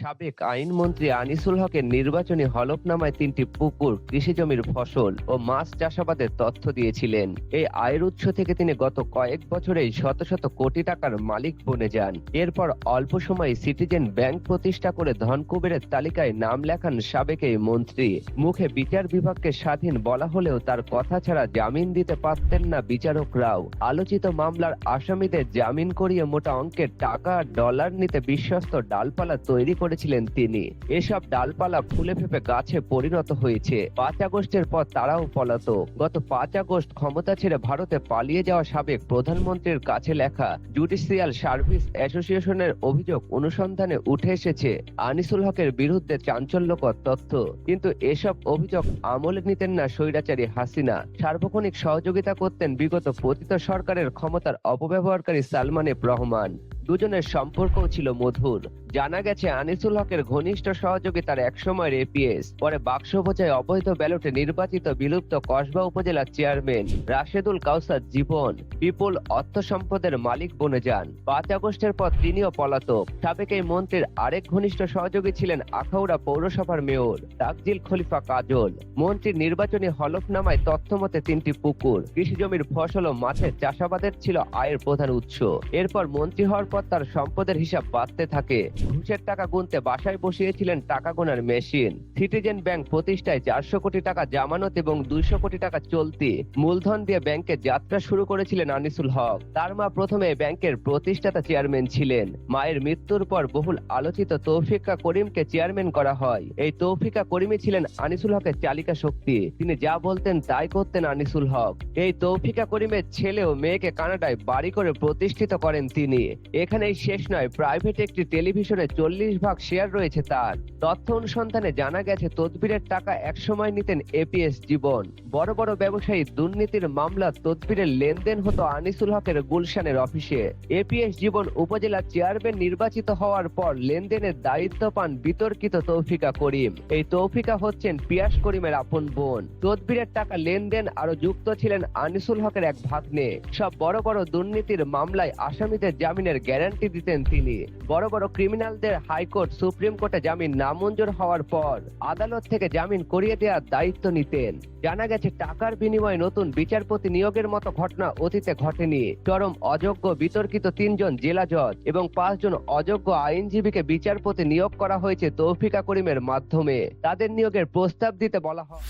সাবেক আইনমন্ত্রী আনিসুল হকের নির্বাচনী হলফনামায় তিনটি পুকুর, কৃষি জমির ফসল ও মাছ চাষাবাদের তথ্য দিয়েছিলেন। এই আয়ের উৎস থেকে তিনি গত কয়েক বছরেই শত শত কোটি টাকার মালিক বনে যান। এরপর অল্প সময়ে সিটিজেন ব্যাংক প্রতিষ্ঠা করে ধনকুবেরের তালিকায় নাম লেখান সাবেক এই মন্ত্রী। মুখে বিচার বিভাগকে স্বাধীন বলা হলেও তার কথা ছাড়া জামিন দিতে পারতেন না বিচারকরাও আলোচিত মামলার আসামিদের জামিন করিয়ে মোটা অঙ্কের টাকা ডলার নিতে বিশ্বস্ত ডালপালা তৈরি করেছিলেন তিনি। এসব ডালপালা ফুলে ফেপে গাছে পরিণত হয়েছে। পাঁচ আগস্টের পর তারাও পলাতক। গত পাঁচ আগস্ট ক্ষমতা ছেড়ে ভারতে পালিয়ে যাওয়া সাবেক প্রধানমন্ত্রীর কাছে লেখা জুডিশিয়াল সার্ভিস অ্যাসোসিয়েশনের অভিযোগ অনুসন্ধানে উঠে এসেছে আনিসুল হকের বিরুদ্ধে চাঞ্চল্যকর তথ্য। কিন্তু এসব অভিযোগ আমলে নিতেন না স্বৈরাচারী হাসিনা। সার্বক্ষণিক সহযোগিতা করতেন বিগত পতিত সরকারের ক্ষমতার অপব্যবহারকারী সালমান রহমান। দুজনের সম্পর্কও ছিল মধুর। জানা গেছে আনিসুল হকের ঘনিষ্ঠ সহযোগিতার একসময়ের এপিএস পরে বাক্স বোঝায় অবৈধ ব্যালটে নির্বাচিত বিলুপ্ত কসবা উপজেলার চেয়ারম্যান রাশেদুল কাউসার জীবন। বিপুল অর্থ সম্পদের মালিক বনে যান। পাঁচ আগস্টের পর তিনিও পলাতক। সাবেক এই মন্ত্রীর আরেক ঘনিষ্ঠ সহযোগী ছিলেন আখাউড়া পৌরসভার মেয়র তাকজিল খলিফা কাজল। মন্ত্রীর নির্বাচনী হলফনামায় তথ্য মতে তিনটি পুকুর কৃষি জমির ফসল ও মাছের চাষাবাদের ছিল আয়ের প্রধান উৎস। এরপর মন্ত্রী হওয়ার পর তার সম্পদের হিসাব বাড়তে থাকে। ঘুষের টাকা গুনতে বাসায় বসিয়েছিলেন টাকা গোনার মেশিন। সিটিজেন ব্যাংক প্রতিষ্ঠায় চারশো কোটি টাকা জামানত এবং দুইশো কোটি টাকা চলতি মূলধন দিয়ে ব্যাংকে যাত্রা শুরু করেছিলেন আনিসুল হক। তার মা প্রথমে ব্যাংকের প্রতিষ্ঠাতা চেয়ারম্যান ছিলেন। মায়ের মৃত্যুর পর বহুল আলোচিত তৌফিকা করিমকে চেয়ারম্যান করা হয়। এই তৌফিকা করিমই ছিলেন আনিসুল হকের চালিকা শক্তি। তিনি যা বলতেন তাই করতেন আনিসুল হক। এই তৌফিকা করিমের ছেলে ও মেয়েকে কানাডায় বাড়ি করে প্রতিষ্ঠিত করেন তিনি। এখানেই শেষ নয়, প্রাইভেট একটি টেলিভিশনে চল্লিশ ভাগ শেয়ার রয়েছে তার। তথ্য অনুসন্ধানে জানা গেছে, তদবিরের টাকা একসময় নিতেন এপিএস জীবন। বড় বড় ব্যবসায়ী দুর্নীতির মামলা তদবিরের লেনদেন হতো আনিসুল হকের গুলশানের অফিসে। এপিএস জীবন উপজেলা চেয়ারম্যান নির্বাচিত হওয়ার পর লেনদেনের দায়িত্ব পান বিতর্কিত তৌফিকা করিম। এই তৌফিকা হচ্ছেন পিয়াস করিমের আপন বোন। তদবিরের টাকা লেনদেন আরও যুক্ত ছিলেন আনিসুল হকের এক ভাগ্নে। সব বড় বড় দুর্নীতির মামলায় আসামিদের জামিনের গ্যারান্টি দিতেন তিনি। বড় বড় ক্রিমিনালদের হাইকোর্ট, সুপ্রিম কোর্টে জামিন নামঞ্জুর হওয়ার পর আদালত থেকে জামিন করিয়ে দেওয়ার দায়িত্ব নিতেন। জানা গেছে, টাকার বিনিময়ে নতুন বিচারপতি নিয়োগের মতো ঘটনা অতীতে ঘটেনি। চরম অযোগ্য বিতর্কিত তিনজন জেলা জজ এবং পাঁচজন অযোগ্য আইনজীবীকে বিচারপতি নিয়োগ করা হয়েছে তৌফিকা করিমের মাধ্যমে। তাদের নিয়োগের প্রস্তাব দিতে বলা হয়।